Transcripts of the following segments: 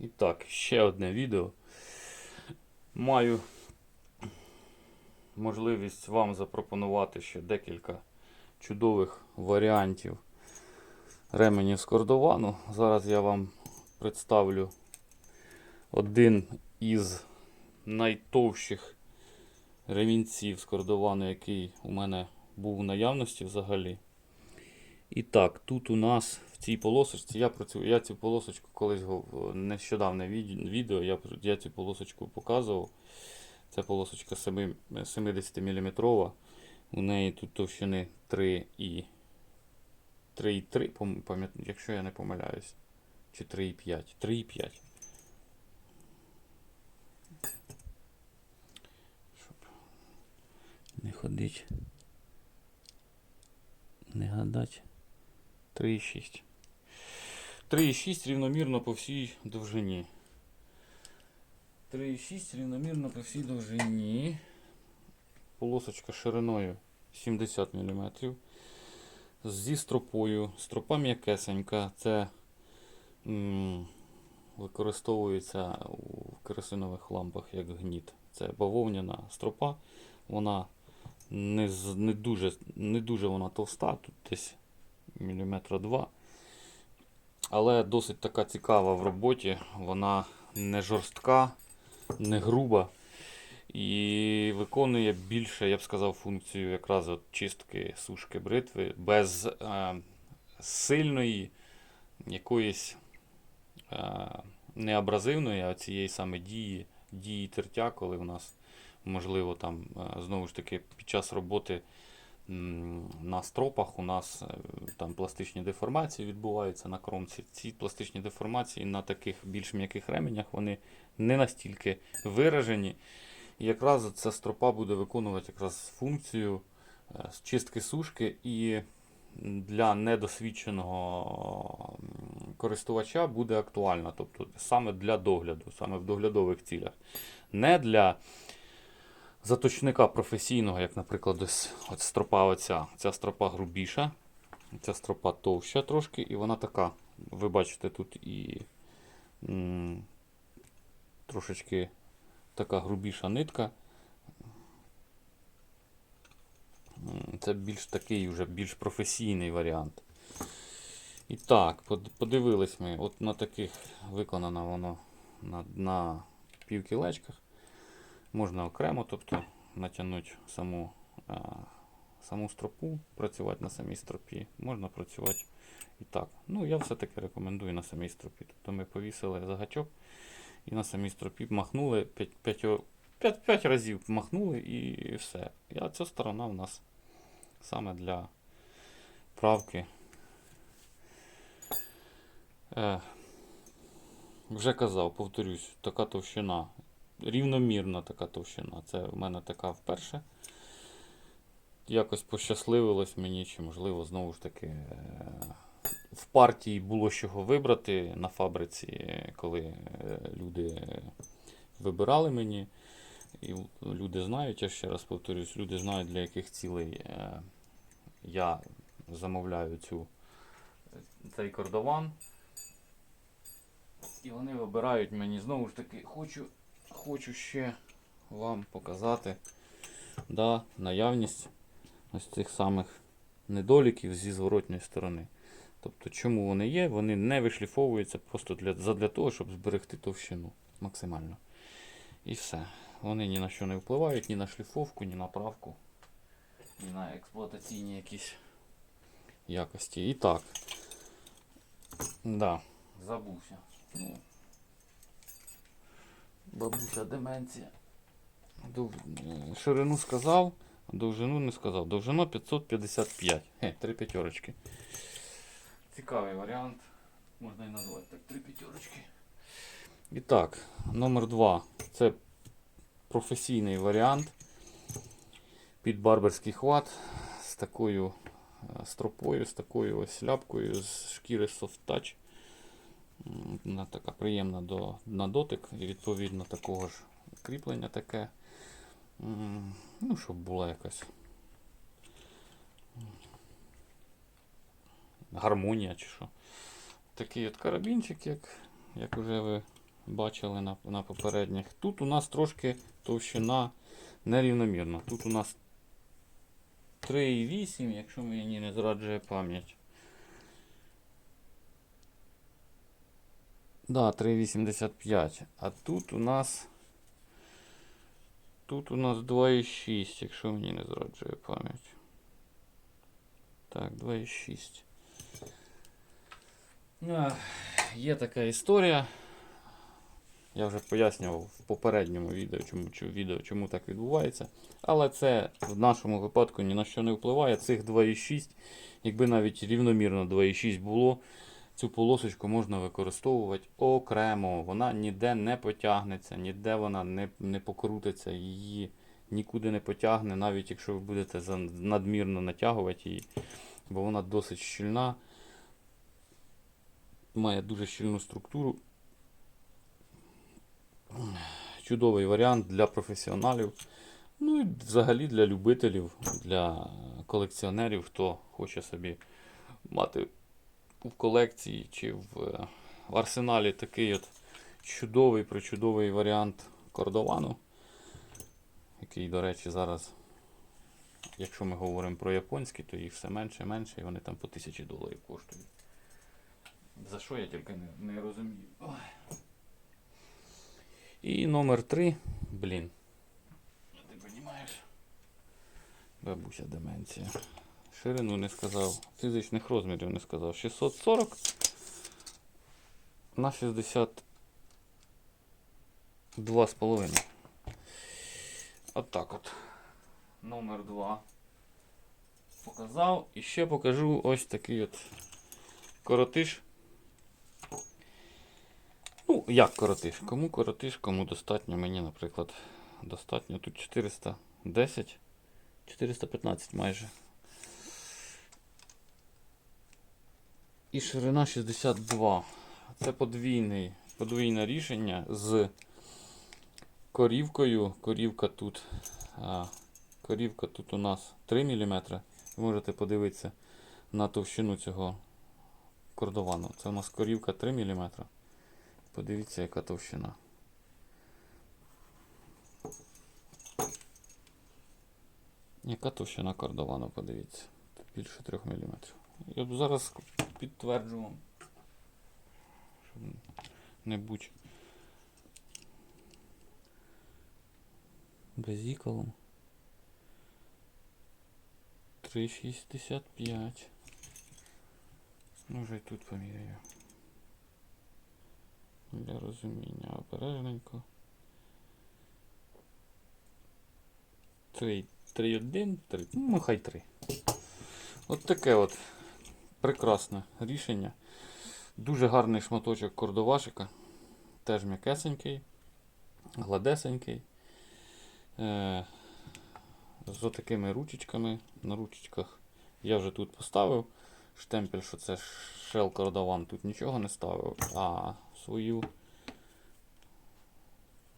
І так, ще одне відео. Маю можливість вам запропонувати ще декілька чудових варіантів ременів з кордовану. Зараз я вам представлю один із найтовщих ремінців з кордовану, який у мене був в наявності взагалі. І так, тут у нас в цій полосочці, я працюю, я цю полосочку колись нещодавне відео, я, я цю полосочку показував. Це полосочка 70 мм. У неї тут товщини 3 і 3,3, пом- якщо я не помиляюсь. Чи 3,5. 3,5. Щоб не ходить. Не гадать. 3,6. 3,6 рівномірно по всій довжині. 3,6 рівномірно по всій довжині. Полосочка шириною 70 мм. Зі стропою. Стропа м'якесенька. Це м, використовується у керосинових лампах як гніт. Це бавовняна стропа. Вона не, не, дуже, не дуже вона товста, тут десь міліметра два. Але досить така цікава в роботі. Вона не жорстка, не груба. І виконує більше, я б сказав, функцію якраз от чистки сушки бритви без е, сильної якоїсь е, не абразивної, а цієї саме дії, дії тертя, коли в нас можливо там е, знову ж таки під час роботи на стропах у нас е, там пластичні деформації відбуваються на кромці. Ці пластичні деформації на таких більш м'яких ременях вони не настільки виражені. І якраз ця стропа буде виконувати якраз функцію е, чистки сушки і для недосвідченого користувача буде актуальна. Тобто саме для догляду, саме в доглядових цілях. Не для заточника професійного, як, наприклад, ось от стропа оця. Ця стропа грубіша, ця стропа товща трошки, і вона така. Ви бачите, тут і м, трошечки така грубіша нитка. Це більш такий вже більш професійний варіант. І так, подивились ми, от на таких виконано воно на, на півкілечках. Можна окремо, тобто натягнути саму, а, саму стропу, працювати на самій стропі. Можна працювати і так. Ну, я все-таки рекомендую на самій стропі. Тобто ми повісили загачок і на самій стропі махнули 5, 5, разів махнули і все. І ця сторона у нас саме для правки. Е, вже казав, повторюсь, така товщина. Рівномірна така товщина. Це в мене така вперше. Якось пощасливилось мені, чи можливо, знову ж таки, е, в партії було з чого вибрати на фабриці, коли е, люди вибирали мені. І люди знають, я ще раз повторюсь, люди знають, для яких цілей е, я замовляю цю, цей кордован. І вони вибирають мені знову ж таки, хочу, хочу ще вам показати да, наявність ось цих самих недоліків зі зворотньої сторони. Тобто, чому вони є? Вони не вишліфовуються просто для, задля того, щоб зберегти товщину максимально. І все. Вони ні на що не впливають, ні на шліфовку, ні на правку, ні на експлуатаційні якісь якості. І так. Да, забувся. Ну, бабуся деменція. Дов... Ширину сказав, довжину не сказав. Довжина 555. Хе, три п'ятерочки. Цікавий варіант. Можна і назвати так, три п'ятерочки. І так, номер два. Це професійний варіант під барберський хват з такою е, стропою, з такою ось ляпкою з шкіри Soft Touch. Вона така приємна до, на дотик і відповідно такого ж кріплення таке. Ну, щоб була якась гармонія чи що. Такий от карабінчик, як, як вже ви бачили на, на попередніх. Тут у нас трошки товщина нерівномірна. Тут у нас 3,8, якщо мені не зраджує пам'ять. Да, 3,85. А тут у нас. Тут у нас 2,6, якщо мені не зраджує пам'ять. Так, 2,6. Ах, Є така історія. Я вже пояснював в попередньому відео, чому, відео, чому так відбувається. Але це в нашому випадку ні на що не впливає. Цих 2,6, якби навіть рівномірно 2,6 було, цю полосочку можна використовувати окремо. Вона ніде не потягнеться, ніде вона не, не покрутиться, її нікуди не потягне, навіть якщо ви будете надмірно натягувати її, бо вона досить щільна, має дуже щільну структуру. Чудовий варіант для професіоналів. Ну і взагалі для любителів, для колекціонерів, хто хоче собі мати в колекції чи в, е, в арсеналі такий от чудовий причудовий варіант кордовану, який, до речі, зараз, якщо ми говоримо про японські, то їх все менше і менше, і вони там по тисячі доларів коштують. За що я тільки не, не розумію. Ой. І номер 3, блін. Ти розумієш? Бабуся деменція. Ширину не сказав, фізичних розмірів не сказав. 640 на 62,5. От так от. Номер 2 показав. І ще покажу ось такий от коротиш. Ну, як коротиш? Кому коротиш, кому достатньо. Мені, наприклад, достатньо. Тут 410, 415 майже. І ширина 62. Це подвійний, подвійне рішення з корівкою. Корівка тут. Корівка тут у нас 3 мм. Ви можете подивитися на товщину цього кордовану. Це у нас корівка 3 мм. Подивіться, яка товщина. Яка товщина кордовану, подивіться. Більше 3 мм. Я б зараз підтверджу. Щоб не будь безіколом. 3,65. Ну, вже й тут поміряю. Для розуміння обережненько. 3, 3,1, 3, ну хай 3. От таке от прекрасне рішення. Дуже гарний шматочок кордовашика. Теж м'якесенький, гладесенький. Е, з отакими ручечками. На ручечках я вже тут поставив штемпель, що це шел кордован, тут нічого не ставив, а свою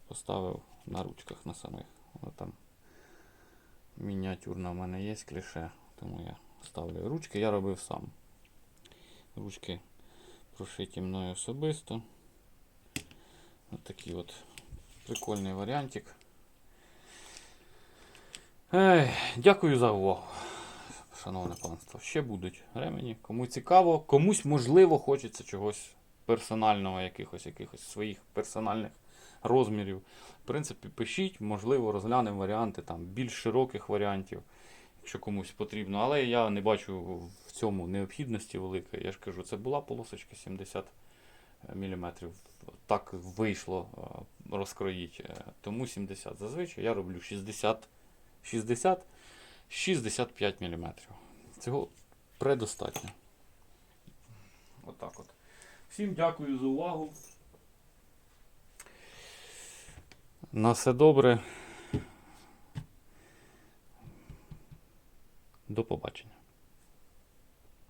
поставив на ручках на самих. Воно там мініатюрна в мене є кліше, тому я ставлю ручки, я робив сам. Ручки прошиті мною особисто. Ось такий от прикольний варіантик. Ей, дякую за увагу. Шановне панство, ще будуть ремені. Кому цікаво, комусь можливо хочеться чогось персонального, якихось якихось своїх персональних розмірів. В принципі, пишіть, можливо, розглянемо варіанти там більш широких варіантів, якщо комусь потрібно. Але я не бачу в цьому необхідності великої. Я ж кажу, це була полосочка 70 мм. Так вийшло е, розкроїть. Е, Тому 70. Зазвичай я роблю 60 60 65 мм. Цього предостатньо. Отак от. Всім дякую за увагу. На все добре. До побачення.